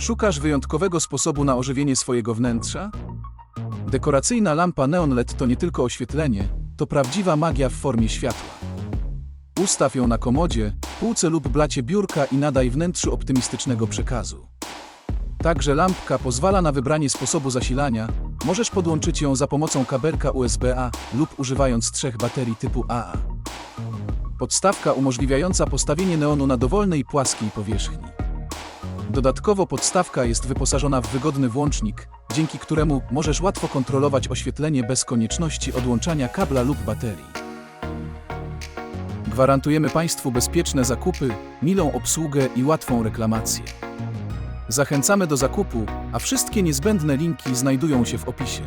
Szukasz wyjątkowego sposobu na ożywienie swojego wnętrza? Dekoracyjna lampa Neon LED to nie tylko oświetlenie, to prawdziwa magia w formie światła. Ustaw ją na komodzie, półce lub blacie biurka i nadaj wnętrzu optymistycznego przekazu. Także lampka pozwala na wybranie sposobu zasilania. Możesz podłączyć ją za pomocą kabelka USB-A lub używając trzech baterii typu AA. Podstawka umożliwiająca postawienie neonu na dowolnej płaskiej powierzchni. Dodatkowo podstawka jest wyposażona w wygodny włącznik, dzięki któremu możesz łatwo kontrolować oświetlenie bez konieczności odłączania kabla lub baterii. Gwarantujemy Państwu bezpieczne zakupy, milą obsługę i łatwą reklamację. Zachęcamy do zakupu, a wszystkie niezbędne linki znajdują się w opisie.